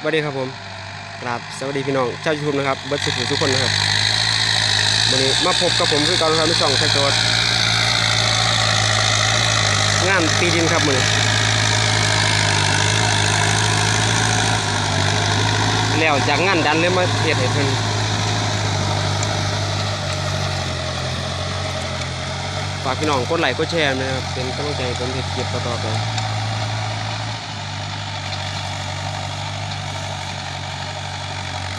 สวัสดีครับผมกราบสวัสดีพี่น้องเจ้ายูทูบนะครับบิร์ดสุขุมทุกคนนะครับวันนี้มาพบกับผมคือก่ารับที่ช่องแท็กโจดงานตีดินครับมือแล้วจากงานดันเลยมาเฮ็ดให้เพิ่นฝากพี่น้องกดไลค์กดแชร์นะครับเป็นกำลังใจให้ผมเฮ็ดคลิปต่อๆไป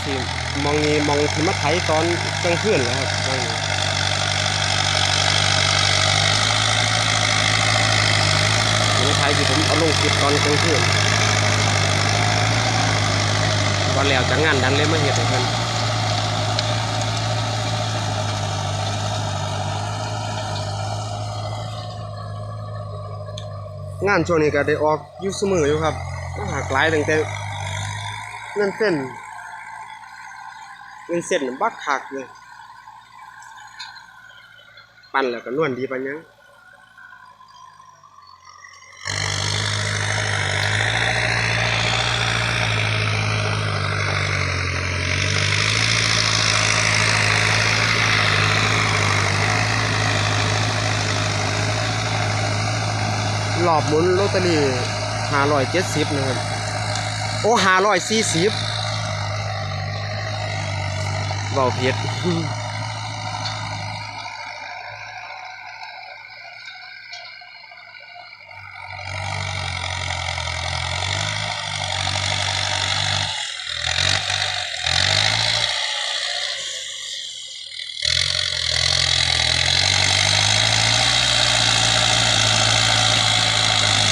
ที่มองนี้มองที่มาไถตอนกลางคืนแล้วครับมองนี้ที่มาไถที่ผมเอาลงคลิปตอนกลางคืนวันแล้วจากงานดันเลยมาเห็ดเพิ่อนงานช่วงนี้ก็ได้ออกยู่เสมออยู่ครับหากหลายตั้งแต่เงินเส้น เงินเส้นบักคักเลยปั้นแล้วก็นวลดีปันยังรอบหมุนลอตเตอรี่ห้าร้อยเจ็ดสิบนะครับ โอ้ห้าร้อยสี่สิบ เบาเพียด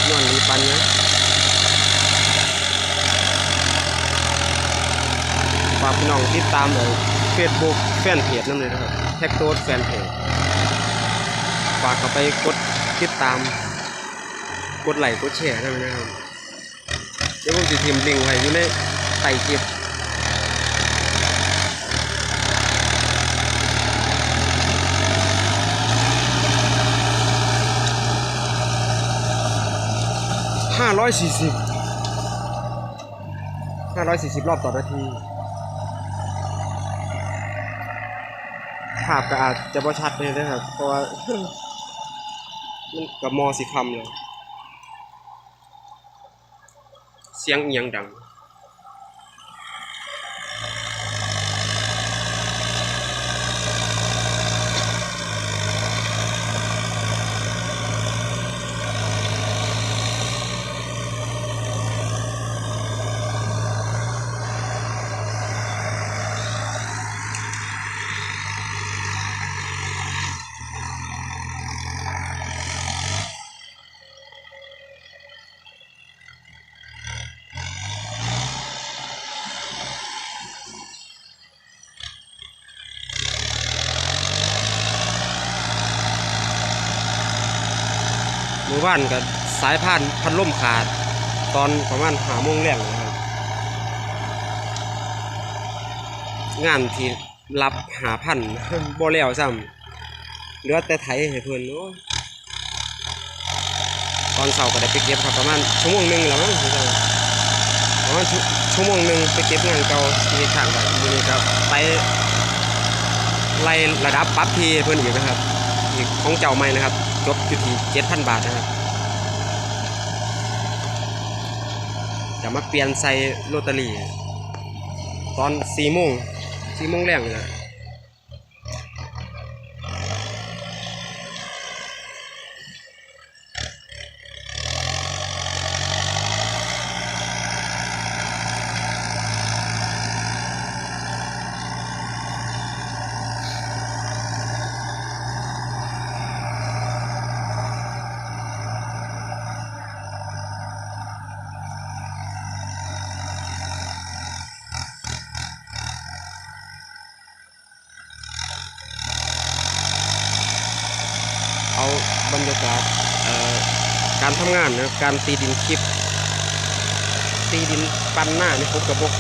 นวลมีปันนะฝากพี่น้องติดตามเลย เฟซบุ๊กแฟนเพจนั่นเลยนะครับแท็กโต๊ดแฟนเพจฝากเข้าไปกดติดตาม กดไลค์กดแชร์ได้ไหมนะครับ เดี๋ยวผมจะทิมลิงก์ไว้อยู่ในใต้คลิปห้าร้อยสี่สิบห้าร้อยสี่สิบรอบต่อนาที ภาพก็อาจจะบ่ชัดเลยนะครับ เพราะว่ามันกับมอสีคำเลย เสียงเอียงดัง มู่บ้านกับสายพานพัดลมขาด ตอนประมาณหาโมงแรงนะครับ งานที่รับหาพันบ่แล้วซ้ำเหลือแต่ไถให้เพิ่นโอ้ยตอนเช้าก็ได้ไปเก็บครับประมาณชั่วโมงหนึ่งแล้วมั้งพี่น้องประมาณชั่วโมงหนึ่งไปเก็บงานเก่าที่ข้างบ้านมื้อนี้ครับไปไล่ระดับปั๊บทีเพิ่อนอีกนะครับอีกของเจ้าใหม่นะครับ จบอยู่ที่7,000บาทนะครับจะมาเปลี่ยนใส่โรตารี่ตอนสี่โมงสี่โมงแรงเลยนะ เอา บรรยากาศเอ่อการทำงานนะการตีดินคลิป ตีดินปั้นหน้านี่ผมกับบก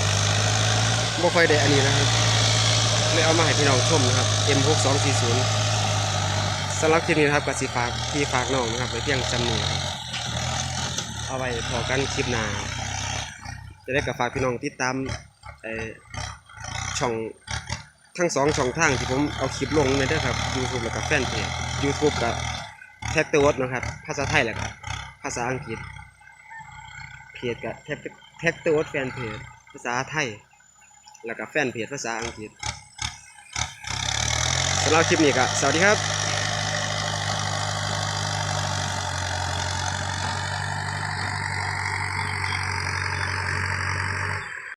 บ่ค่อยได้อันนี้นะครับเลยเอามาให้พี่น้องชมนะครับ M6240 สำหรับคลิปนี้นะครับกับสีฝากที่ฝากน้องนะครับไว้เพียงจำนี้นะครับเอาไว้พอกันคลิปหน้าจะได้กับฝากพี่น้องติดตามช่องทั้งสองช่องทางที่ผมเอาคลิปลงเลยเด้ครับ YouTube แล้วก็แฟนเพจ YouTube กับ ท็กเตอร์วดนะครับ ภาษาไทยแล้วก็ภาษาอังกฤษ เพจกับแท็กแท็กเตอร์วแฟนเพจภาษาไทย แล้วก็แฟนเพจภาษาอังกฤษสำหรับคลิปนี้ก็สวัสดีครับ